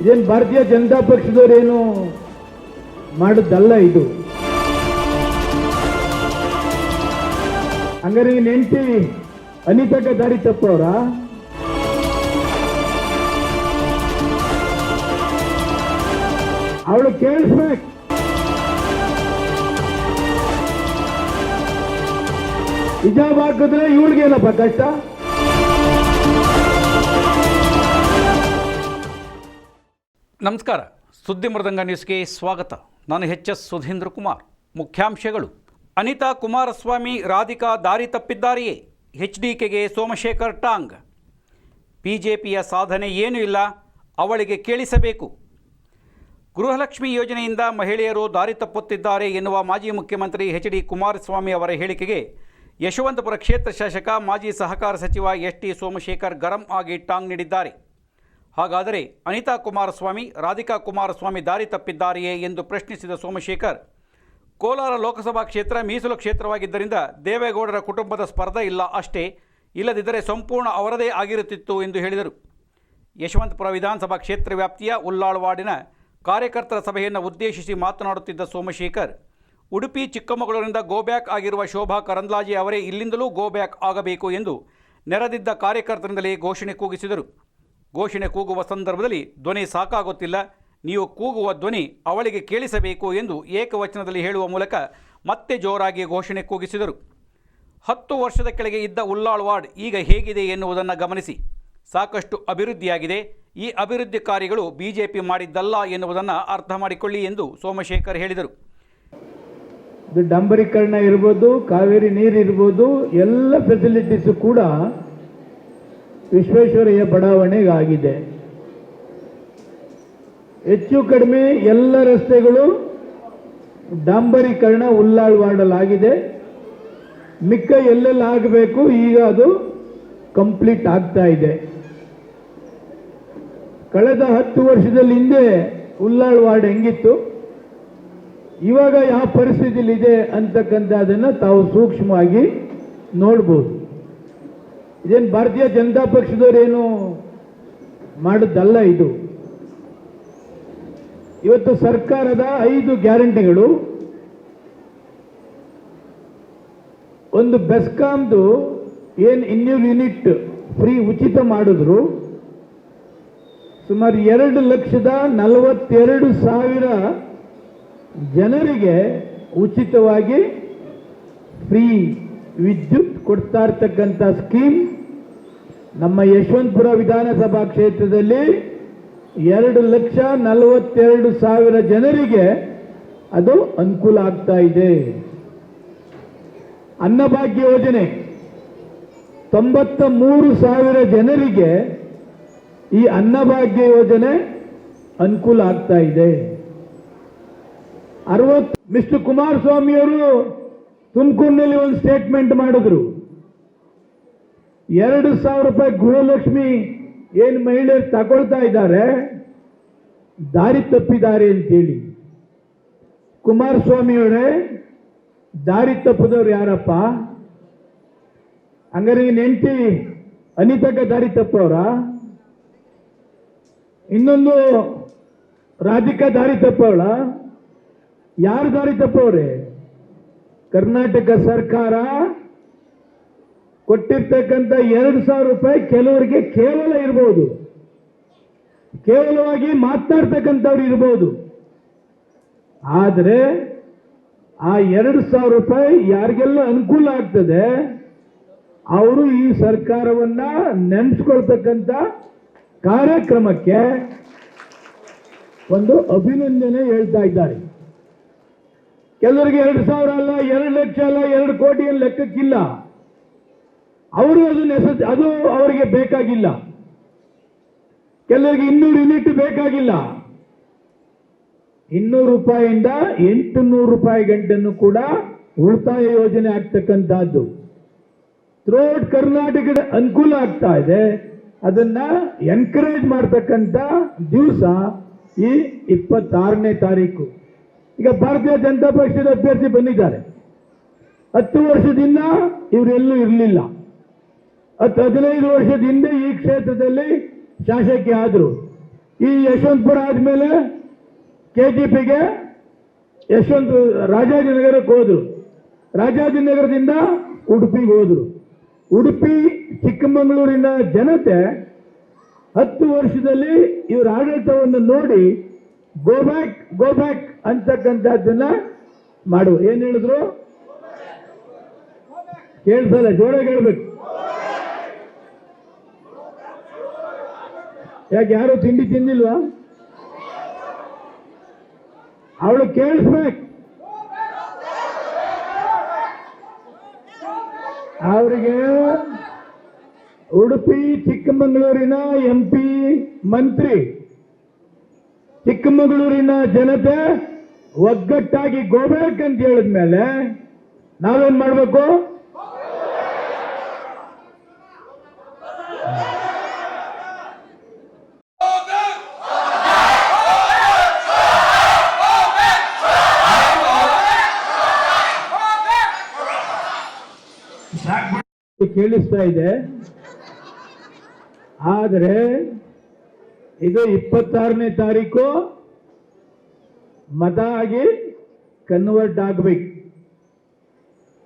ಇದೇನು ಭಾರತೀಯ ಜನತಾ ಪಕ್ಷದವರೇನು ಮಾಡಿದ್ದಲ್ಲ ಇದು? ಹಂಗಾರೆ ನೀನು ಹೆಂಡತಿ ಅನಿತಕ್ಕ ದಾರಿ ತಪ್ಪವ್ರ? ಅವಳು ಕೇಳಿಸ್ಬೇಕು. ಹಿಜಾಬ್ ಹಾಕಿದ್ರೆ ಇವಳಿಗೇನಪ್ಪ ಕಷ್ಟ? ನಮಸ್ಕಾರ. ಸುದ್ದಿ ಮೃದಂಗ ನ್ಯೂಸ್ಗೆ ಸ್ವಾಗತ. ನಾನು ಎಚ್ ಎಸ್ ಸುಧೀಂದ್ರ ಕುಮಾರ್. ಮುಖ್ಯಾಂಶಗಳು. ಅನಿತಾ ಕುಮಾರಸ್ವಾಮಿ ರಾಧಿಕಾ ದಾರಿ ತಪ್ಪಿದ್ದಾರೆಯೇ? ಎಚ್ ಡಿ ಕೆಗೆ ಸೋಮಶೇಖರ್ ಟಾಂಗ್. ಬಿಜೆಪಿಯ ಸಾಧನೆ ಏನೂ ಇಲ್ಲ. ಅವಳಿಗೆ ಕೇಳಿಸಬೇಕು. ಗೃಹಲಕ್ಷ್ಮಿ ಯೋಜನೆಯಿಂದ ಮಹಿಳೆಯರು ದಾರಿ ತಪ್ಪುತ್ತಿದ್ದಾರೆ ಎನ್ನುವ ಮಾಜಿ ಮುಖ್ಯಮಂತ್ರಿ ಎಚ್ ಡಿ ಕುಮಾರಸ್ವಾಮಿ ಅವರ ಹೇಳಿಕೆಗೆ ಯಶವಂತಪುರ ಕ್ಷೇತ್ರ ಶಾಸಕ, ಮಾಜಿ ಸಹಕಾರ ಸಚಿವ ಎಸ್ ಟಿ ಸೋಮಶೇಖರ್ ಗರಂ ಆಗಿ ಟಾಂಗ್ ನೀಡಿದ್ದಾರೆ. ಹಾಗಾದರೆ ಅನಿತಾ ಕುಮಾರಸ್ವಾಮಿ, ರಾಧಿಕಾ ಕುಮಾರಸ್ವಾಮಿ ದಾರಿ ತಪ್ಪಿದ್ದಾರೆಯೇ ಎಂದು ಪ್ರಶ್ನಿಸಿದ ಸೋಮಶೇಖರ್, ಕೋಲಾರ ಲೋಕಸಭಾ ಕ್ಷೇತ್ರ ಮೀಸಲು ಕ್ಷೇತ್ರವಾಗಿದ್ದರಿಂದ ದೇವೇಗೌಡರ ಕುಟುಂಬದ ಸ್ಪರ್ಧೆ ಇಲ್ಲ ಅಷ್ಟೇ, ಇಲ್ಲದಿದ್ದರೆ ಸಂಪೂರ್ಣ ಅವರದೇ ಆಗಿರುತ್ತಿತ್ತು ಎಂದು ಹೇಳಿದರು. ಯಶವಂತಪುರ ವಿಧಾನಸಭಾ ಕ್ಷೇತ್ರ ವ್ಯಾಪ್ತಿಯ ಉಲ್ಲಾಳ್ವಾಡಿನ ಕಾರ್ಯಕರ್ತರ ಸಭೆಯನ್ನು ಉದ್ದೇಶಿಸಿ ಮಾತನಾಡುತ್ತಿದ್ದ ಸೋಮಶೇಖರ್, ಉಡುಪಿ ಚಿಕ್ಕಮಗಳೂರಿನಿಂದ ಗೋಬ್ಯಾಕ್ ಆಗಿರುವ ಶೋಭಾ ಕರಂದ್ಲಾಜೆ ಅವರೇ ಇಲ್ಲಿಂದಲೂ ಗೋಬ್ಯಾಕ್ ಆಗಬೇಕು ಎಂದು ನೆರೆದಿದ್ದ ಕಾರ್ಯಕರ್ತರಿಂದಲೇ ಘೋಷಣೆ ಕೂಗಿಸಿದರು. ಘೋಷಣೆ ಕೂಗುವ ಸಂದರ್ಭದಲ್ಲಿ ಧ್ವನಿ ಸಾಕಾಗುತ್ತಿಲ್ಲ. ನೀವು ಕೂಗುವ ಧ್ವನಿ ಅವಳಿಗೆ ಕೇಳಿಸಬೇಕು ಎಂದು ಏಕವಚನದಲ್ಲಿ ಹೇಳುವ ಮೂಲಕ ಮತ್ತೆ ಜೋರಾಗಿ ಘೋಷಣೆ ಕೂಗಿಸಿದರು. ಹತ್ತು ವರ್ಷದ ಕೆಳಗೆ ಇದ್ದ ಉಲ್ಲಾಳ್ ವಾರ್ಡ್ ಈಗ ಹೇಗಿದೆ ಎನ್ನುವುದನ್ನು ಗಮನಿಸಿ. ಸಾಕಷ್ಟು ಅಭಿವೃದ್ಧಿಯಾಗಿದೆ. ಈ ಅಭಿವೃದ್ಧಿ ಕಾರ್ಯಗಳು ಬಿಜೆಪಿ ಮಾಡಿದ್ದಲ್ಲ ಎನ್ನುವುದನ್ನು ಅರ್ಥ ಮಾಡಿಕೊಳ್ಳಿ ಎಂದು ಸೋಮಶೇಖರ್ ಹೇಳಿದರು. ಡಂಬರೀಕರಣ ಇರ್ಬೋದು, ಕಾವೇರಿ ನೀರು ಇರ್ಬೋದು, ಎಲ್ಲ ಫೆಸಿಲಿಟೀಸು ಕೂಡ ವಿಶ್ವೇಶ್ವರಯ್ಯ ಬಡಾವಣೆಗಾಗಿದೆ. ಹೆಚ್ಚು ಕಡಿಮೆ ಎಲ್ಲ ರಸ್ತೆಗಳು ಡಾಂಬರೀಕರಣ ಆಗಿದೆ ಮಿಕ್ಕ ಎಲ್ಲೆಲ್ಲ ಆಗಬೇಕು ಈಗ ಅದು ಕಂಪ್ಲೀಟ್ ಆಗ್ತಾ ಇದೆ. ಕಳೆದ ಹತ್ತು ವರ್ಷದಲ್ಲಿ ಹಿಂದೆ ವಾರ್ಡ್ ಹೆಂಗಿತ್ತು? ಇವಾಗ ಯಾವ ಪರಿಸ್ಥಿತಿಲಿದೆ ಅಂತಕ್ಕಂಥದ್ದನ್ನು ತಾವು ಸೂಕ್ಷ್ಮವಾಗಿ ನೋಡ್ಬೋದು. ಇದೇನು ಭಾರತೀಯ ಜನತಾ ಪಕ್ಷದವರೇನು ಮಾಡಿದ್ದಲ್ಲ ಇದು? ಇವತ್ತು ಸರ್ಕಾರದ ಐದು ಗ್ಯಾರಂಟಿಗಳು. ಒಂದು ಬೆಸ್ಕಾಮ್ದು ಏನು ಇನ್ನೂರು ಯೂನಿಟ್ ಫ್ರೀ ಉಚಿತ ಮಾಡಿದ್ರು. ಸುಮಾರು ಎರಡು ಲಕ್ಷದ ನಲವತ್ತೆರಡು ಸಾವಿರ ಜನರಿಗೆ ಉಚಿತವಾಗಿ ಫ್ರೀ ವಿದ್ಯುತ್ ಕೊಡ್ತಾ ಇರ್ತಕ್ಕಂಥ ಸ್ಕೀಮ್ ನಮ್ಮ ಯಶವಂತಪುರ ವಿಧಾನಸಭಾ ಕ್ಷೇತ್ರದಲ್ಲಿ ಎರಡು ಲಕ್ಷ ನಲವತ್ತೆರಡು ಸಾವಿರ ಜನರಿಗೆ ಅದು ಅನುಕೂಲ ಆಗ್ತಾ ಇದೆ. ಅನ್ನಭಾಗ್ಯ ಯೋಜನೆ. ತೊಂಬತ್ತ ಮೂರು ಸಾವಿರ ಜನರಿಗೆ ಈ ಅನ್ನಭಾಗ್ಯ ಯೋಜನೆ ಅನುಕೂಲ ಆಗ್ತಾ ಇದೆ. ಅರವತ್ತು ಮಿಸ್ಟರ್ ಕುಮಾರಸ್ವಾಮಿಯವರು ತುಮಕೂರಿನಲ್ಲಿ ಒಂದು ಸ್ಟೇಟ್ಮೆಂಟ್ ಮಾಡಿದ್ರು. ಎರಡು ಸಾವಿರ ರೂಪಾಯಿ ಗೃಹಲಕ್ಷ್ಮಿ ಏನು ಮಹಿಳೆಯರು ತಗೊಳ್ತಾ ಇದ್ದಾರೆ, ದಾರಿ ತಪ್ಪಿದ್ದಾರೆ ಅಂತೇಳಿ. ಕುಮಾರಸ್ವಾಮಿ ಅವರೇ, ದಾರಿ ತಪ್ಪದವ್ರು ಯಾರಪ್ಪ? ಹಂಗಾರೆ ನಿನ್ನ ಹೆಂಡತಿ ಅನಿತಕ್ಕ ದಾರಿ ತಪ್ಪವ್ರ? ಇನ್ನೊಂದು ರಾಧಿಕಾ ದಾರಿ ತಪ್ಪವಳ? ಯಾರು ದಾರಿ ತಪ್ಪವ್ರೆ? ಕರ್ನಾಟಕ ಸರ್ಕಾರ ಕೊಟ್ಟಿರ್ತಕ್ಕಂಥ ಎರಡು ಸಾವಿರ ರೂಪಾಯಿ ಕೆಲವರಿಗೆ ಕೇವಲ ಇರ್ಬೋದು. ಕೇವಲವಾಗಿ ಮಾತನಾಡ್ತಕ್ಕಂಥವ್ರು ಇರ್ಬೋದು. ಆದರೆ ಆ ಎರಡು ಸಾವಿರ ರೂಪಾಯಿ ಯಾರಿಗೆಲ್ಲ ಅನುಕೂಲ ಆಗ್ತದೆ, ಅವರು ಈ ಸರ್ಕಾರವನ್ನ ನೆನೆಸ್ಕೊಳ್ತಕ್ಕಂಥ ಕಾರ್ಯಕ್ರಮಕ್ಕೆ ಒಂದು ಅಭಿನಂದನೆ ಹೇಳ್ತಾ ಇದ್ದಾರೆ. ಕೆಲವರಿಗೆ ಎರಡು ಸಾವಿರ ಅಲ್ಲ, ಎರಡು ಲಕ್ಷ ಅಲ್ಲ, ಎರಡು ಕೋಟಿ ಲೆಕ್ಕಕ್ಕಿಲ್ಲ. ಅವರು ಅದು ನೆಸ ಅದು ಅವರಿಗೆ ಬೇಕಾಗಿಲ್ಲ. ಕೆಲವರಿಗೆ ಇನ್ನೂರು ಯೂನಿಟ್ ಬೇಕಾಗಿಲ್ಲ. ಇನ್ನೂರು ರೂಪಾಯಿಯಿಂದ ಎಂಟು ನೂರು ರೂಪಾಯಿ ಗಂಟನ್ನು ಕೂಡ ಉಳಿತಾಯ ಯೋಜನೆ ಆಗ್ತಕ್ಕಂಥದ್ದು. ಥ್ರೋಟ್ ಕರ್ನಾಟಕದ ಅನುಕೂಲ ಆಗ್ತಾ ಇದೆ. ಅದನ್ನ ಎನ್ಕರೇಜ್ ಮಾಡ್ತಕ್ಕಂಥ ದಿವಸ ಈ ಇಪ್ಪತ್ತಾರನೇ ತಾರೀಕು. ಈಗ ಭಾರತೀಯ ಜನತಾ ಪಕ್ಷದ ಅಭ್ಯರ್ಥಿ ಬಂದಿದ್ದಾರೆ. ಹತ್ತು ವರ್ಷದಿಂದ ಇವರೆಲ್ಲೂ ಇರಲಿಲ್ಲ. ಹತ್ತು ಹದಿನೈದು ವರ್ಷದ ಹಿಂದೆ ಈ ಕ್ಷೇತ್ರದಲ್ಲಿ ಶಾಸಕಿ ಆದರು. ಈ ಯಶವಂತಪುರ ಆದ್ಮೇಲೆ ಕೆ ಜಿ ಪಿಗೆ ಯಶವಂತ ರಾಜಾಜಿನಗರಕ್ಕೆ ಹೋದ್ರು. ರಾಜಾಜಿನಗರದಿಂದ ಉಡುಪಿಗೆ ಹೋದ್ರು. ಉಡುಪಿ, ಚಿಕ್ಕಮಗಳೂರಿನ ಜನತೆ ಹತ್ತು ವರ್ಷದಲ್ಲಿ ಇವರ ಆಡಳಿತವನ್ನು ನೋಡಿ ಗೋ ಬ್ಯಾಕ್ ಗೋ ಬ್ಯಾಕ್ ಅಂತಕ್ಕಂಥದ್ದನ್ನ ಮಾಡು ಏನು ಹೇಳಿದ್ರು? ಕೇಳಿಸಲ್ಲ, ಜೋರಾಗಿ ಹೇಳ್ಬೇಕು. ಯಾಕೆ ಯಾರು ತಿಂಡಿ ತಿಂದಿಲ್ವಾ ಅವಳು ಕೇಳಿಸ್ಬೇಕು. ಅವರಿಗೆ ಉಡುಪಿ, ಚಿಕ್ಕಮಗಳೂರಿನ ಎಂ ಪಿ ಮಂತ್ರಿ, ಚಿಕ್ಕಮಗಳೂರಿನ ಜನತೆ ಒಗ್ಗಟ್ಟಾಗಿ ಗೋಬೇಕಂತ ಹೇಳಿದ್ಮೇಲೆ ನಾವೇನ್ ಮಾಡ್ಬೇಕು? ಕೇಳಿಸ್ತಾ ಇದೆ. ಆದರೆ ಇದು ಇಪ್ಪತ್ತಾರನೇ ತಾರೀಕು ಮತ ಆಗಿ ಕನ್ವರ್ಟ್ ಆಗ್ಬೇಕು.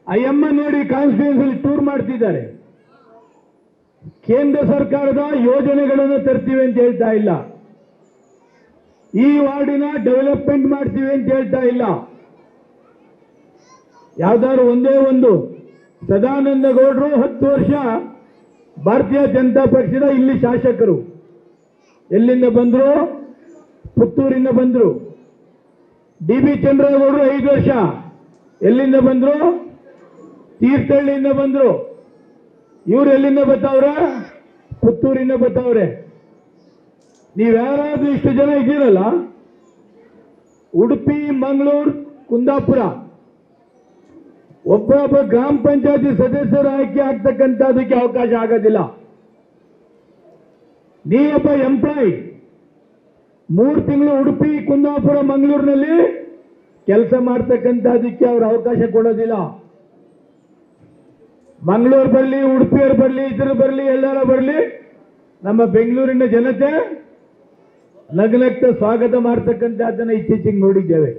ಅಯ್ಯಮ್ಮ ನೋಡಿ ಕಾನ್ಸ್ಟಿಟ್ಯೂನ್ಸಿ ಟೂರ್ ಮಾಡ್ತಿದ್ದಾರೆ. ಕೇಂದ್ರ ಸರ್ಕಾರದ ಯೋಜನೆಗಳನ್ನು ತರ್ತೀವಿ ಅಂತ ಹೇಳ್ತಾ ಇಲ್ಲ. ಈ ವಾರ್ಡಿನ ಡೆವಲಪ್ಮೆಂಟ್ ಮಾಡ್ತೀವಿ ಅಂತ ಹೇಳ್ತಾ ಇಲ್ಲ. ಯಾವ್ದಾದ್ರು ಒಂದೇ ಒಂದು ಸದಾನಂದ ಗೌಡರು ಹತ್ತು ವರ್ಷ ಭಾರತೀಯ ಜನತಾ ಪಕ್ಷದ ಇಲ್ಲಿ ಶಾಸಕರು. ಎಲ್ಲಿಂದ ಬಂದ್ರು? ಪುತ್ತೂರಿಂದ ಬಂದ್ರು. ಡಿ ಬಿ ಚಂದ್ರೇಗೌಡರು ಐದು ವರ್ಷ. ಎಲ್ಲಿಂದ ಬಂದ್ರು? ತೀರ್ಥಹಳ್ಳಿಯಿಂದ ಬಂದ್ರು. ಇವ್ರು ಎಲ್ಲಿಂದ ಬರ್ತಾವ್ರೆ ಪುತ್ತೂರಿಂದ ಬರ್ತಾವ್ರೆ ನೀವ್ಯಾರಾದ್ರೂ ಇಷ್ಟು ಜನ ಇದ್ದೀರಲ್ಲ? ಉಡುಪಿ, ಮಂಗಳೂರು, ಕುಂದಾಪುರ. ಒಬ್ಬೊಬ್ಬ ಗ್ರಾಮ ಪಂಚಾಯತಿ ಸದಸ್ಯರ ಆಯ್ಕೆ ಆಗ್ತಕ್ಕಂಥದಕ್ಕೆ ಅವಕಾಶ ಆಗೋದಿಲ್ಲ. ನೀ ಒಬ್ಬ ಎಂಪ್ಲಾಯಿ ಮೂರು ತಿಂಗಳು ಉಡುಪಿ, ಕುಂದಾಪುರ, ಮಂಗಳೂರಿನಲ್ಲಿ ಕೆಲಸ ಮಾಡ್ತಕ್ಕಂಥದಕ್ಕೆ ಅವರು ಅವಕಾಶ ಕೊಡೋದಿಲ್ಲ. ಮಂಗಳೂರು ಬರಲಿ, ಉಡುಪಿಯವ್ರು ಬರಲಿ, ಇದ್ರ ಬರಲಿ, ಎಲ್ಲರ ಬರಲಿ, ನಮ್ಮ ಬೆಂಗಳೂರಿನ ಜನತೆ ಲಗ್ನಕ್ಕೆ ಸ್ವಾಗತ ಮಾಡ್ತಕ್ಕಂಥದ್ದನ್ನ ಇತ್ತೀಚೆಗೆ ನೋಡಿದ್ದೇವೆ.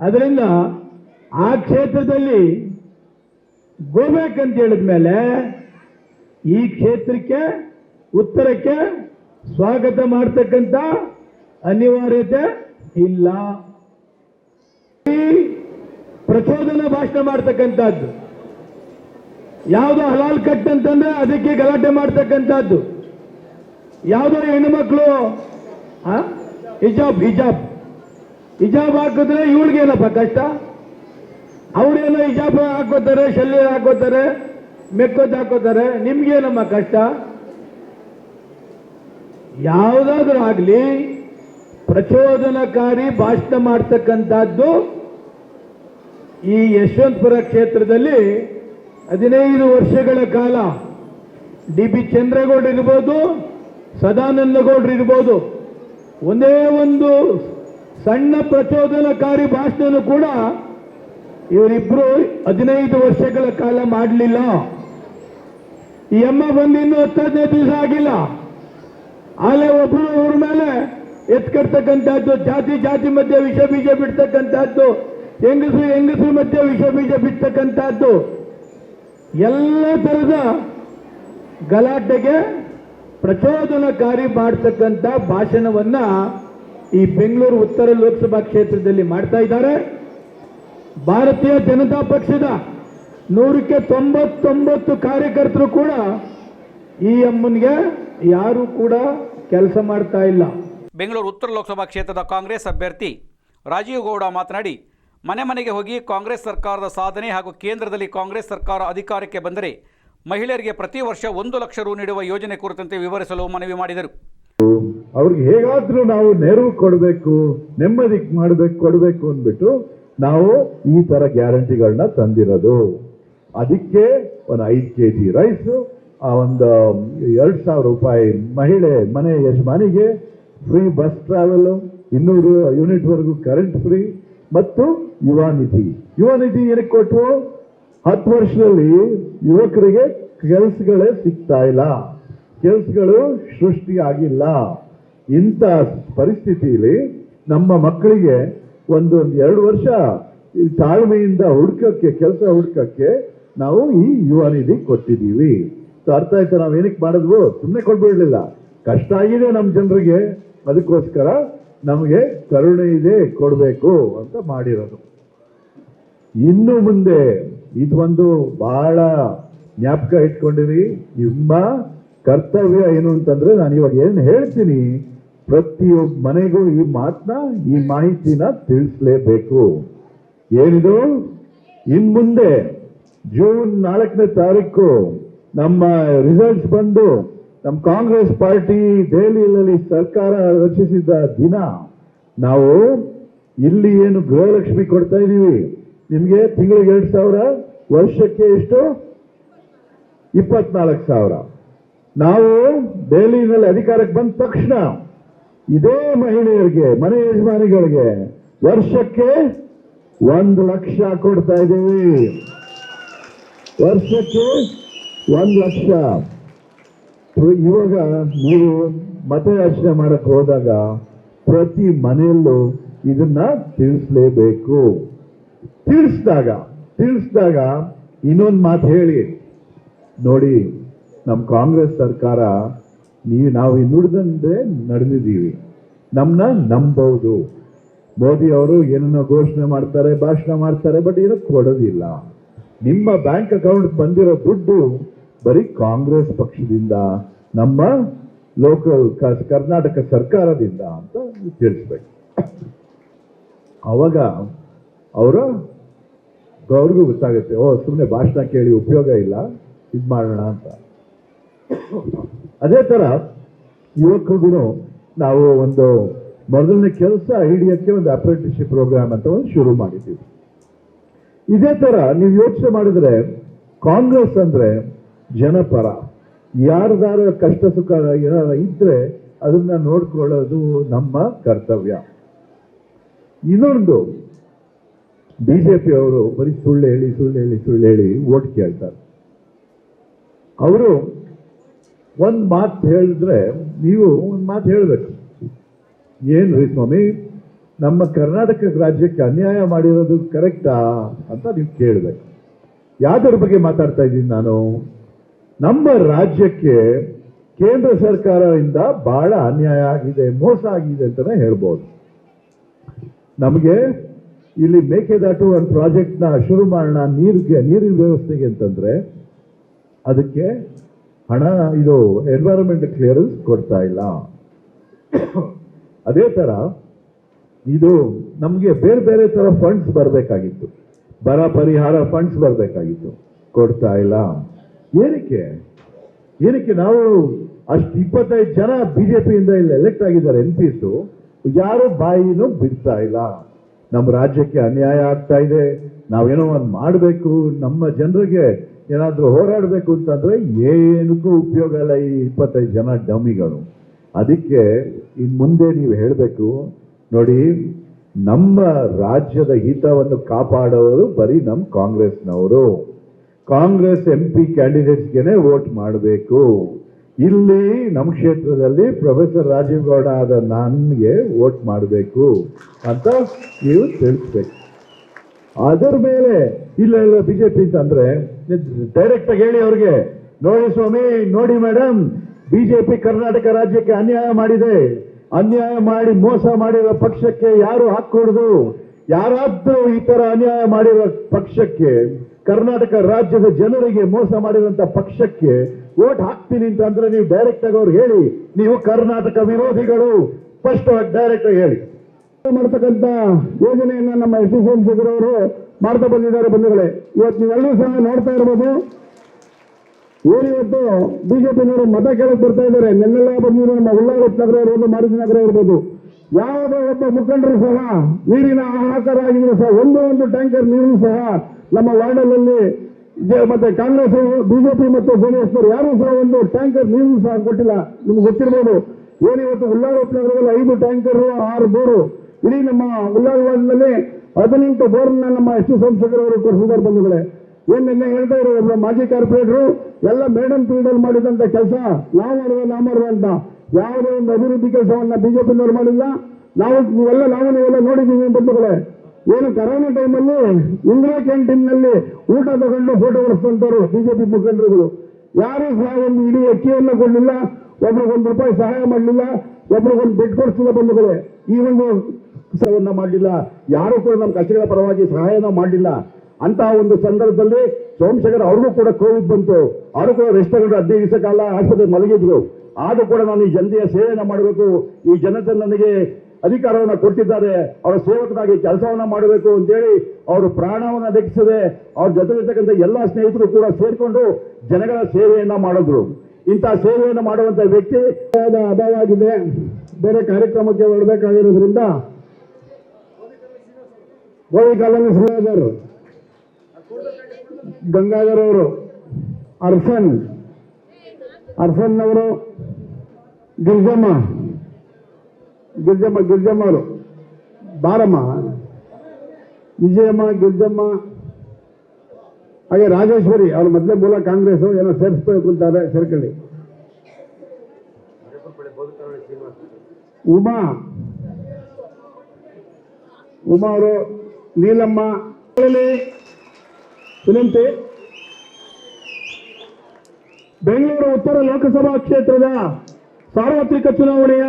ಅದರಿಂದ ಆ ಕ್ಷೇತ್ರದಲ್ಲಿ ಗೋಬೇಕಂತ ಹೇಳಿದ್ಮೇಲೆ ಈ ಕ್ಷೇತ್ರಕ್ಕೆ, ಉತ್ತರಕ್ಕೆ ಸ್ವಾಗತ ಮಾಡ್ತಕ್ಕಂಥ ಅನಿವಾರ್ಯತೆ ಇಲ್ಲ. ಪ್ರಚೋದನ ಭಾಷಣ ಮಾಡ್ತಕ್ಕಂಥದ್ದು. ಯಾವುದೋ ಹಲಾಲ್ ಕಟ್ ಅಂತಂದ್ರೆ ಅದಕ್ಕೆ ಗಲಾಟೆ ಮಾಡ್ತಕ್ಕಂಥದ್ದು. ಯಾವುದೋ ಹೆಣ್ಣುಮಕ್ಕಳು? ಹಿಜಾಬ್ ಹಿಜಾಬ್. ಹಿಜಾಬ್ ಹಾಕಿದ್ರೆ ಇವಳಿಗೇನಪ್ಪ ಕಷ್ಟ? ಅವ್ರೇನೋ ಹಿಜಾಬ್ ಹಾಕೋತಾರೆ ಶಲ್ಯ ಹಾಕೋತಾರೆ ಮೆಕ್ಕೋದ್ ಹಾಕೋತಾರೆ ನಿಮ್ಗೇನಮ್ಮ ಕಷ್ಟ? ಯಾವುದಾದ್ರೂ ಆಗಲಿ, ಪ್ರಚೋದನಕಾರಿ ಭಾಷಣ ಮಾಡ್ತಕ್ಕಂಥದ್ದು ಈ ಯಶವಂತಪುರ ಕ್ಷೇತ್ರದಲ್ಲಿ ಹದಿನೈದು ವರ್ಷಗಳ ಕಾಲ. ಡಿ ಬಿ ಚಂದ್ರೇಗೌಡ ಇರ್ಬೋದು ಸದಾನಂದ ಗೌಡ್ರು ಇರ್ಬೋದು, ಒಂದೇ ಒಂದು ಸಣ್ಣ ಪ್ರಚೋದನಕಾರಿ ಭಾಷಣ ಕೂಡ ಇವರಿಬ್ರು ಹದಿನೈದು ವರ್ಷಗಳ ಕಾಲ ಮಾಡಲಿಲ್ಲ. ಈ ಅಮ್ಮ ಬಂದು ಇನ್ನೂ ದಿವಸ ಆಗಿಲ್ಲ. ಆಲೆ ಒಬ್ರು ಅವ್ರ ಮೇಲೆ ಎತ್ಕರ್ತಕ್ಕಂಥದ್ದು ಜಾತಿ ಜಾತಿ ಮಧ್ಯೆ ವಿಷ ಬೀಜ ಬಿಡ್ತಕ್ಕಂಥದ್ದು, ಹೆಂಗಸು ಹೆಂಗಸು ಮಧ್ಯೆ ವಿಷ ಬೀಜ ಬಿಡ್ತಕ್ಕಂಥದ್ದು, ಎಲ್ಲ ಥರದ ಗಲಾಟೆಗೆ ಪ್ರಚೋದನಕಾರಿ ಮಾಡ್ತಕ್ಕಂಥ ಭಾಷಣವನ್ನ ಈ ಬೆಂಗಳೂರು ಉತ್ತರ ಲೋಕಸಭಾ ಕ್ಷೇತ್ರದಲ್ಲಿ ಮಾಡ್ತಾ ಇದ್ದಾರೆ. ಭಾರತೀಯ ಜನತಾ ಪಕ್ಷದ ನೂರಕ್ಕೆ ತೊಂಬತ್ತೊಂಬತ್ತು ಕಾರ್ಯಕರ್ತರು ಕೂಡ ಈ ಅಮ್ಮನಿಗೆ ಯಾರು ಕೂಡ ಕೆಲಸ ಮಾಡ್ತಾ ಇಲ್ಲ. ಬೆಂಗಳೂರು ಉತ್ತರ ಲೋಕಸಭಾ ಕ್ಷೇತ್ರದ ಕಾಂಗ್ರೆಸ್ ಅಭ್ಯರ್ಥಿ ರಾಜೀವ್ ಗೌಡ ಮಾತನಾಡಿ ಮನೆ ಮನೆಗೆ ಹೋಗಿ ಕಾಂಗ್ರೆಸ್ ಸರ್ಕಾರದ ಸಾಧನೆ ಹಾಗೂ ಕೇಂದ್ರದಲ್ಲಿ ಕಾಂಗ್ರೆಸ್ ಸರ್ಕಾರ ಅಧಿಕಾರಕ್ಕೆ ಬಂದರೆ ಮಹಿಳೆಯರಿಗೆ ಪ್ರತಿ ವರ್ಷ ಒಂದು ಲಕ್ಷ ರು ನೀಡುವ ಯೋಜನೆ ಕುರಿತಂತೆ ವಿವರಿಸಲು ಮನವಿ ಮಾಡಿದರು. ಅವ್ರಿಗೆ ಹೇಗಾದ್ರೂ ನಾವು ನೆರವು ಕೊಡಬೇಕು ನೆಮ್ಮದಿ ಮಾಡಬೇಕು ಕೊಡಬೇಕು ಅಂದ್ಬಿಟ್ಟು ನಾವು ಈ ತರ ಗ್ಯಾರಂಟಿಗಳನ್ನ ತಂದಿರೋದು. ಅದಕ್ಕೆ ಒಂದು ಐದು ಕೆ ಜಿ ರೈಸ್ ಒಂದು ಎರಡು ಸಾವಿರ ರೂಪಾಯಿ ಮಹಿಳೆ, ಮನೆ ಯಜಮಾನಿಗೆ ಫ್ರೀ ಬಸ್ ಟ್ರಾವೆಲ್, ಇನ್ನೂರು ಯೂನಿಟ್ವರೆಗೂ ಕರೆಂಟ್ ಫ್ರೀ, ಮತ್ತು ಯುವ ನಿಧಿ. ಯುವ ನಿಧಿ ಏನಕ್ಕೆ ಕೊಟ್ಟು ಹತ್ತು ವರ್ಷದಲ್ಲಿ ಯುವಕರಿಗೆ ಕೆಲಸಗಳೇ ಸಿಗ್ತಾ ಇಲ್ಲ. ಕೆಲಸಗಳು ಸೃಷ್ಟಿಯಾಗಿಲ್ಲ. ಇಂಥ ಪರಿಸ್ಥಿತಿಯಲ್ಲಿ ನಮ್ಮ ಮಕ್ಕಳಿಗೆ ಒಂದು ಒಂದು ಎರಡು ವರ್ಷ ಈ ತಾಳ್ಮೆಯಿಂದ ಹುಡ್ಕಕ್ಕೆ, ಕೆಲಸ ಹುಡ್ಕಕ್ಕೆ ನಾವು ಈ ಯುವ ನಿಧಿ ಕೊಟ್ಟಿದ್ದೀವಿ. ಸೊ ಅರ್ಥ ಆಯ್ತಾ ನಾವು ಏನಕ್ಕೆ ಮಾಡಿದ್ವು? ಸುಮ್ಮನೆ ಕೊಟ್ಬಿಡ್ಲಿಲ್ಲ ಕಷ್ಟ ಆಗಿದೆ ನಮ್ಮ ಜನರಿಗೆ. ಅದಕ್ಕೋಸ್ಕರ ನಮಗೆ ಕರುಣೆ ಇದೆ, ಕೊಡಬೇಕು ಅಂತ ಮಾಡಿರೋದು. ಇನ್ನು ಮುಂದೆ ಇದು ಒಂದು ಬಹಳ ಜ್ಞಾಪಕ ಇಟ್ಕೊಂಡಿರಿ. ನಿಮ್ಮ ಕರ್ತವ್ಯ ಏನು ಅಂತಂದ್ರೆ ನಾನು ಇವಾಗ ಏನು ಹೇಳ್ತೀನಿ ಪ್ರತಿಯೊಬ್ಬ ಮನೆಗೂ ಈ ಮಾತನ್ನ ಈ ಮಾಹಿತಿನ ತಿಳಿಸ್ಲೇಬೇಕು. ಏನಿದು? ಇನ್ ಮುಂದೆ ಜೂನ್ ನಾಲ್ಕನೇ ತಾರೀಕು ನಮ್ಮ ರಿಸಲ್ಟ್ಸ್ ಬಂದು ನಮ್ಮ ಕಾಂಗ್ರೆಸ್ ಪಾರ್ಟಿ ದೆಹಲಿಯಲ್ಲಿ ಸರ್ಕಾರ ರಚಿಸಿದ ದಿನ. ನಾವು ಇಲ್ಲಿ ಏನು ಗೃಹಲಕ್ಷ್ಮಿ ಕೊಡ್ತಾ ಇದ್ದೀವಿ ನಿಮಗೆ ತಿಂಗಳಿಗೆ ಎರಡು ಸಾವಿರ, ವರ್ಷಕ್ಕೆ ಎಷ್ಟು? ಇಪ್ಪತ್ನಾಲ್ಕು ಸಾವಿರ. ನಾವು ದೆಹಲಿನಲ್ಲಿ ಅಧಿಕಾರಕ್ಕೆ ಬಂದ ತಕ್ಷಣ ಇದೇ ಮಹಿಳೆಯರಿಗೆ, ಮನೆ ಯಜಮಾನಿಗಳಿಗೆ ವರ್ಷಕ್ಕೆ ಒಂದು ಲಕ್ಷ ಕೊಡ್ತಾ ಇದ್ದೀವಿ. ವರ್ಷಕ್ಕೆ ಒಂದು ಲಕ್ಷ. ಇವಾಗ ನೀವು ಮತಯಾಚನೆ ಮಾಡಕ್ಕೆ ಹೋದಾಗ ಪ್ರತಿ ಮನೆಯಲ್ಲೂ ಇದನ್ನ ತಿಳಿಸ್ಲೇಬೇಕು. ತಿಳಿಸಿದಾಗ ತಿಳಿಸಿದಾಗ ಇನ್ನೊಂದು ಮಾತು ಹೇಳಿ. ನೋಡಿ ನಮ್ಮ ಕಾಂಗ್ರೆಸ್ ಸರ್ಕಾರ ನೀವು, ನಾವು ನುಡಿದಂತೆ ನಡೆದಿದ್ದೀವಿ. ನಮ್ಮನ್ನ ನಂಬೋದು ಮೋದಿ ಅವರು ಏನನ್ನ ಘೋಷಣೆ ಮಾಡ್ತಾರೆ, ಭಾಷಣ ಮಾಡ್ತಾರೆ, ಬಟ್ ಏನೋ ಕೊಡೋದಿಲ್ಲ. ನಿಮ್ಮ ಬ್ಯಾಂಕ್ ಅಕೌಂಟ್ ಬಂದಿರೋ ದುಡ್ಡು ಬರೀ ಕಾಂಗ್ರೆಸ್ ಪಕ್ಷದಿಂದ, ನಮ್ಮ ಲೋಕಲ್ ಕರ್ನಾಟಕ ಸರ್ಕಾರದಿಂದ ಅಂತ ತಿಳಿಸ್ಬೇಕು. ಅವಾಗ ಅವರು ಅವ್ರಿಗೂ ಗೊತ್ತಾಗುತ್ತೆ, ಓ ಸುಮ್ಮನೆ ಭಾಷಣ ಕೇಳಿ ಉಪಯೋಗ ಇಲ್ಲ ಇದು ಮಾಡೋಣ ಅಂತ. ಅದೇ ತರ ಯುವಕರಿಗೂ ನಾವು ಒಂದು ಮೊದಲನೇ ಕೆಲಸ ಹಿಡಿಯೋಕ್ಕೆ ಒಂದು ಅಪ್ರೆಂಟಿಸ್ಶಿಪ್ ಪ್ರೋಗ್ರಾಮ್ ಅಂತ ಒಂದು ಶುರು ಮಾಡಿದ್ದೀವಿ. ಇದೇ ತರ ನೀವು ಯೋಚನೆ ಮಾಡಿದ್ರೆ ಕಾಂಗ್ರೆಸ್ ಅಂದ್ರೆ ಜನಪರ. ಯಾರ್ದಾರ ಕಷ್ಟ ಸುಖ ಏನಾರ ಇದ್ರೆ ಅದನ್ನ ನೋಡ್ಕೊಳ್ಳೋದು ನಮ್ಮ ಕರ್ತವ್ಯ. ಇನ್ನೊಂದು ಬಿಜೆಪಿ ಅವರು ಬರೀ ಸುಳ್ಳು ಹೇಳಿ ಸುಳ್ಳು ಹೇಳಿ ಸುಳ್ಳು ಹೇಳಿ ಓಟ್ ಕೇಳ್ತಾರೆ. ಅವರು ಒಂದು ಮಾತು ಹೇಳಿದ್ರೆ ನೀವು ಒಂದು ಮಾತು ಹೇಳಬೇಕು. ಏನ್ರಿ ಸ್ವಾಮಿ? ನಮ್ಮ ಕರ್ನಾಟಕ ರಾಜ್ಯಕ್ಕೆ ಅನ್ಯಾಯ ಮಾಡಿರೋದು ಕರೆಕ್ಟಾ ಅಂತ ನೀವು ಕೇಳಬೇಕು. ಯಾವ್ದ್ರ ಬಗ್ಗೆ ಮಾತಾಡ್ತಾ ಇದ್ದೀನಿ ನಾನು? ನಮ್ಮ ರಾಜ್ಯಕ್ಕೆ ಕೇಂದ್ರ ಸರ್ಕಾರದಿಂದ ಬಹಳ ಅನ್ಯಾಯ ಆಗಿದೆ, ಮೋಸ ಆಗಿದೆ ಅಂತಾನೆ ಹೇಳ್ಬೋದು. ನಮಗೆ ಇಲ್ಲಿ ಮೇಕೆದಾಟು ಒಂದು ಪ್ರಾಜೆಕ್ಟ್ನ ಶುರು ಮಾಡೋಣ, ನೀರಿಗೆ, ನೀರಿನ ವ್ಯವಸ್ಥೆಗೆ ಅಂತಂದ್ರೆ, ಅದಕ್ಕೆ ಹಣ ಇದು ಎನ್ವೈರನ್ಮೆಂಟ್ ಕ್ಲಿಯರೆನ್ಸ್ ಕೊಡ್ತಾ ಇಲ್ಲ. ಅದೇ ತರ ಇದು ನಮಗೆ ಬೇರೆ ಬೇರೆ ತರ ಫಂಡ್ಸ್ ಬರಬೇಕಾಗಿತ್ತು. ಬರ ಪರಿಹಾರ ಫಂಡ್ಸ್ ಬರಬೇಕಾಗಿತ್ತು. ಕೊಡ್ತಾ ಇಲ್ಲ. ಏನಕ್ಕೆ? ಏನಕ್ಕೆ ನಾವು ಅಷ್ಟು ಇಪ್ಪತ್ತೈದು ಜನ ಬಿಜೆಪಿಯಿಂದ ಇಲ್ಲಿ ಎಲೆಕ್ಟ್ ಆಗಿದ್ದಾರೆ ಎಂ ಪಿಸು ಯಾರು ಬಾಯಿನೂ ಬಿಡ್ತಾ ಇಲ್ಲ. ನಮ್ಮ ರಾಜ್ಯಕ್ಕೆ ಅನ್ಯಾಯ ಆಗ್ತಾ ಇದೆ. ನಾವೇನೋ ಒಂದು ಮಾಡಬೇಕು. ನಮ್ಮ ಜನರಿಗೆ ಏನಾದರೂ ಹೋರಾಡಬೇಕು ಅಂತಂದರೆ ಏನಕ್ಕೂ ಉಪಯೋಗ ಇಲ್ಲ ಈ ಇಪ್ಪತ್ತೈದು ಜನ ಡಮ್ಮಿಗಳು. ಅದಕ್ಕೆ ಇನ್ನು ಮುಂದೆ ನೀವು ಹೇಳಬೇಕು, ನೋಡಿ, ನಮ್ಮ ರಾಜ್ಯದ ಹಿತವನ್ನು ಕಾಪಾಡೋರು ಬರೀ ನಮ್ಮ ಕಾಂಗ್ರೆಸ್ನವರು. ಕಾಂಗ್ರೆಸ್ ಎಂ ಪಿ ಕ್ಯಾಂಡಿಡೇಟ್ಸ್ಗೆನೆ ವೋಟ್ ಮಾಡಬೇಕು. ಇಲ್ಲಿ ನಮ್ಮ ಕ್ಷೇತ್ರದಲ್ಲಿ ಪ್ರೊಫೆಸರ್ ರಾಜೀವ್ ಗೌಡ ಆದ ನನಗೆ ವೋಟ್ ಮಾಡಬೇಕು ಅಂತ ನೀವು ತಿಳಿಸ್ಬೇಕು. ಅದರ ಮೇಲೆ ಇಲ್ಲ ಇಲ್ಲ, ಬಿಜೆಪಿ ಅಂದ್ರೆ ಡೈರೆಕ್ಟ್ ಆಗಿ ಹೇಳಿ ಅವ್ರಿಗೆ, ನೋಡಿ ಸ್ವಾಮಿ, ನೋಡಿ ಮೇಡಮ್ ಬಿಜೆಪಿ ಕರ್ನಾಟಕ ರಾಜ್ಯಕ್ಕೆ ಅನ್ಯಾಯ ಮಾಡಿದೆ. ಅನ್ಯಾಯ ಮಾಡಿ ಮೋಸ ಮಾಡಿರೋ ಪಕ್ಷಕ್ಕೆ ಯಾರು ಹಾಕೊಡುದು ಯಾರಾದ್ರೂ ಈ ತರ ಅನ್ಯಾಯ ಮಾಡಿರೋ ಪಕ್ಷಕ್ಕೆ, ಕರ್ನಾಟಕ ರಾಜ್ಯದ ಜನರಿಗೆ ಮೋಸ ಮಾಡಿದಂತ ಪಕ್ಷಕ್ಕೆ ಓಟ್ ಹಾಕ್ತೀನಿ ಅಂತ ಅಂದ್ರೆ ನೀವು ಡೈರೆಕ್ಟ್ ಆಗಿ ಅವ್ರಿಗೆ ಹೇಳಿ. ನೀವು ಕರ್ನಾಟಕ ವಿರೋಧಿಗಳು, ಸ್ಪಷ್ಟವಾಗಿ ಡೈರೆಕ್ಟ್ ಆಗಿ ಹೇಳಿ. ಮಾಡ್ತಕ್ಕಂಥ ಯೋಜನೆಯನ್ನ ನಮ್ಮ ಎಸ್ ಡಿ ಅವರು ಮಾಡ್ತಾ ಬಂದಿದ್ದಾರೆ ಬಂಧುಗಳೇ. ಇವತ್ತು ನೀವೆಲ್ಲರೂ ಸಹ ನೋಡ್ತಾ ಇರ್ಬೋದು. ಏನಿವತ್ತು ಬಿಜೆಪಿನವರು ಮತ ಕೇಳಕ್ ಬರ್ತಾ ಇದ್ದಾರೆ. ನೆನ್ನೆಲ್ಲ ಬಂದಿರೋ ನಮ್ಮ ಉಳ್ಳಾಗಡ್ಡ ನಗರ ಇರ್ಬೋದು ಮಾರುತಿ ನಗರ ಇರ್ಬೋದು. ಯಾವುದೇ ಒಬ್ಬ ಮುಖಂಡರು ಸಹ ನೀರಿನ ಹಾಹಾಕಾರ ಆಗಿದ್ರು ಸಹ, ಒಂದು ಒಂದು ಟ್ಯಾಂಕರ್ ನೀರು ಸಹ ನಮ್ಮ ವಾರ್ಡಲ್ಲಿ ಮತ್ತೆ ಕಾಂಗ್ರೆಸ್, ಬಿಜೆಪಿ ಮತ್ತು ಜೆಡಿಎಸ್ ಯಾರು ಸಹ ಒಂದು ಟ್ಯಾಂಕರ್ ನೀರು ಸಹ ಕೊಟ್ಟಿಲ್ಲ. ನಿಮ್ಗೆ ಗೊತ್ತಿರ್ಬೋದು ಏನಿವತ್ತು ಉಳ್ಳಾಗಡ್ಡ ನಗರದಲ್ಲಿ ಐದು ಟ್ಯಾಂಕರ್, ಆರು ಬೋರು ಇಡೀ ನಮ್ಮ ಉಳ್ಳಾಲ ವಾರ್ಡ್ನಲ್ಲಿ ಹದಿನೆಂಟು ಬೋರ್ನ ನಮ್ಮ ಎಸ್ ಟಿ ಸಂಸದರವರು ಕೊಡಿಸಿದ್ದಾರೆ ಬಂಧುಗಳೇ. ಏನ್ ನಿನ್ನೆ ಹೇಳ್ತಾ ಇರೋ ಒಬ್ಬ ಮಾಜಿ ಕಾರ್ಪೊರೇಟರು, ಎಲ್ಲ ಮೇಡಮ್ ಫೀಲ್ಡಲ್ಲಿ ಮಾಡಿದಂತ ಕೆಲಸ ನಾವು ಮಾಡುವ ನಾವು ಮಾಡುವ ಅಂತ. ಯಾವುದೇ ಒಂದು ಅಭಿವೃದ್ಧಿ ಕೆಲಸವನ್ನ ಬಿಜೆಪಿನವ್ರು ಮಾಡಿಲ್ಲ. ನಾವು ನೀವೆಲ್ಲ ನಾವು ನೀವೆಲ್ಲ ನೋಡಿದ್ದೀವಿ ಬಂಧುಗಳೇ. ಏನು ಕರೋನಾ ಟೈಮಲ್ಲಿ ಇಂದಿರಾ ಕ್ಯಾಂಟೀನ್ನಲ್ಲಿ ಊಟ ತಗೊಂಡು ಫೋಟೋ ಹೊಡಿಸ್ತಂತವ್ರು ಬಿಜೆಪಿ ಮುಖಂಡರುಗಳು. ಯಾರೂ ಸಹ ಒಂದು ಇಡೀ ಅಕ್ಕಿಯನ್ನ ಕೊಡಲಿಲ್ಲ, ಒಬ್ರಿಗೊಂದು ರೂಪಾಯಿ ಸಹಾಯ ಮಾಡಲಿಲ್ಲ, ಒಬ್ರಿಗೊಂದು ಬೆಡ್ ಕೊಡಿಸಿದ ಬಂಧುಗಳೇ. ಈ ಒಂದು ಕೆಲಸವನ್ನ ಮಾಡಲಿಲ್ಲ, ಯಾರು ಕೂಡ ನಮ್ಮ ಕಷ್ಟಗಳ ಪರವಾಗಿ ಸಹಾಯನ ಮಾಡಲಿಲ್ಲ. ಅಂತಹ ಒಂದು ಸಂದರ್ಭದಲ್ಲಿ ಸೋಮಶೇಖರ್ ಅವ್ರಿಗೂ ಕೂಡ ಕೋವಿಡ್ ಬಂತು. ಅವರು ಕೂಡ ರೆಸ್ಟ್ ತಗೊಂಡು ಹದಿನೈದು ದಿವಸ ಕಾಲ ಆಸ್ಪತ್ರೆ ಮಲಗಿದ್ರು. ಆದ್ರೂ ಕೂಡ ನಾನು ಈ ಜನತೆಯ ಸೇವೆಯನ್ನು ಮಾಡಬೇಕು. ಈ ಜನತೆ ನನಗೆ ಅಧಿಕಾರವನ್ನು ಕೊಟ್ಟಿದ್ದಾರೆ. ಅವರ ಸೇವಕರಾಗಿ ಕೆಲಸವನ್ನ ಮಾಡಬೇಕು ಅಂತೇಳಿ ಅವರು ಪ್ರಾಣವನ್ನು ಲೆಕ್ಕಿಸದೆ ಅವ್ರ ಜೊತೆಗಿರ್ತಕ್ಕಂಥ ಎಲ್ಲ ಸ್ನೇಹಿತರು ಕೂಡ ಸೇರಿಕೊಂಡು ಜನಗಳ ಸೇವೆಯನ್ನ ಮಾಡಿದ್ರು. ಇಂಥ ಸೇವೆಯನ್ನು ಮಾಡುವಂಥ ವ್ಯಕ್ತಿ ಅಭಾವ ಆಗಿದೆ. ಬೇರೆ ಕಾರ್ಯಕ್ರಮಕ್ಕೆ ಹೊರಡಬೇಕಾಗಿರೋದ್ರಿಂದ ಗೋವಿ ಕಾಲನ ಸುಳ್ಳಾದರ್ ಗಂಗಾಧರ್ ಅವರು ಅರ್ಸನ್. ಅರ್ಸನ್ ಅವರು ಗಿರ್ಜಮ್ಮ. ಗಿರ್ಜಮ್ಮ ಗಿರ್ಜಮ್ಮ ಅವರು. ಬಾರಮ್ಮ. ವಿಜಯಮ್ಮ, ಗಿರ್ಜಮ್ಮ. ಹಾಗೆ ರಾಜೇಶ್ವರಿ ಅವ್ರ ಮೊದಲೇ ಮೂಲ ಕಾಂಗ್ರೆಸ್ ಏನೋ ಸೇರಿಸ್ಬೇಕು ಅಂತಾರೆ ಸೇರ್ಕೊಳ್ಳಿ ಉಮಾ. ಉಮಾ ಅವರು ನೀಲಮ್ಮ ವಿನಂತಿ. ಬೆಂಗಳೂರು ಉತ್ತರ ಲೋಕಸಭಾ ಕ್ಷೇತ್ರದ ಸಾರ್ವತ್ರಿಕ ಚುನಾವಣೆಯ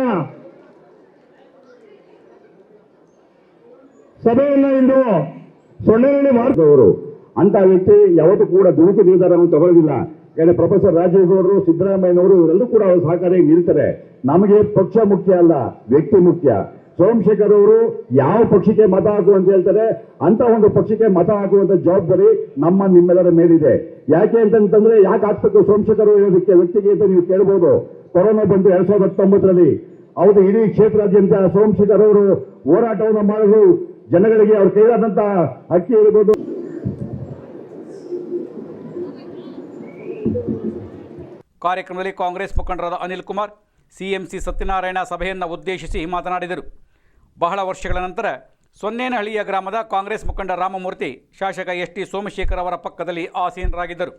ಸಭೆಯನ್ನು ಇಂದು ಸೊಳ್ಳೆಹಳ್ಳಿ ಮಾಡಿದವರು ಅಂತ ವ್ಯಕ್ತಿ ಯಾವತ್ತೂ ಕೂಡ ದುಡುಕು ನಿರ್ಧಾರವನ್ನು ತಗೊಳ್ಳೋದಿಲ್ಲ. ಯಾಕಂದ್ರೆ ಪ್ರೊಫೆಸರ್ ರಾಜೇಗೌಡರು ಗೌಡರು ಸಿದ್ದರಾಮಯ್ಯನವರು ಇವರೆಲ್ಲರೂ ಕೂಡ ಅವರು ಸಹಕಾರಿಯಾಗಿ ನಿಲ್ತಾರೆ. ನಮಗೆ ಪಕ್ಷ ಮುಖ್ಯ ಅಲ್ಲ, ವ್ಯಕ್ತಿ ಮುಖ್ಯ. ಸೋಮಶೇಖರ್ ಅವರು ಯಾವ ಪಕ್ಷಕ್ಕೆ ಮತ ಹಾಕು ಅಂತ ಹೇಳ್ತಾರೆ, ಅಂತ ಒಂದು ಪಕ್ಷಕ್ಕೆ ಮತ ಹಾಕುವಂತ ಜವಾಬ್ದಾರಿ ನಮ್ಮ ನಿಮ್ಮೆಲ್ಲರ ಮೇಲಿದೆ. ಯಾಕೆ ಅಂತಂತಂದ್ರೆ, ಯಾಕೆ ಹಾಕ್ಬೇಕು ಸೋಮಶೇಖರ್ ಹೇಳೋದಕ್ಕೆ ವ್ಯಕ್ತಿಗೆ ಅಂತ ನೀವು ಕೇಳ್ಬೋದು. ಕೊರೋನಾ ಬಂದು ಎರಡ್ ಸಾವಿರದ ಹತ್ತೊಂಬತ್ತರಲ್ಲಿ ಅವರು ಇಡೀ ಕ್ಷೇತ್ರಾದ್ಯಂತ ಸೋಮಶೇಖರ್ ಅವರು ಹೋರಾಟವನ್ನು ಮಾಡಲು ಜನಗಳಿಗೆ ಅವ್ರ ಕೈಲಾದಂತ ಅಕ್ಕಿ ಇರ್ಬೋದು ಕಾರ್ಯಕ್ರಮದಲ್ಲಿ ಕಾಂಗ್ರೆಸ್ ಮುಖಂಡರಾದ ಅನಿಲ್ ಕುಮಾರ್, ಸಿಎಂಸಿ ಸತ್ಯನಾರಾಯಣ ಸಭೆಯನ್ನು ಉದ್ದೇಶಿಸಿ ಮಾತನಾಡಿದರು. ಬಹಳ ವರ್ಷಗಳ ನಂತರ ಸೊನ್ನೇನಹಳ್ಳಿಯ ಗ್ರಾಮದ ಕಾಂಗ್ರೆಸ್ ಮುಖಂಡ ರಾಮಮೂರ್ತಿ, ಶಾಸಕ ಎಸ್ ಟಿ ಸೋಮಶೇಖರ್ ಅವರ ಪಕ್ಕದಲ್ಲಿ ಆಸೀನರಾಗಿದ್ದರು.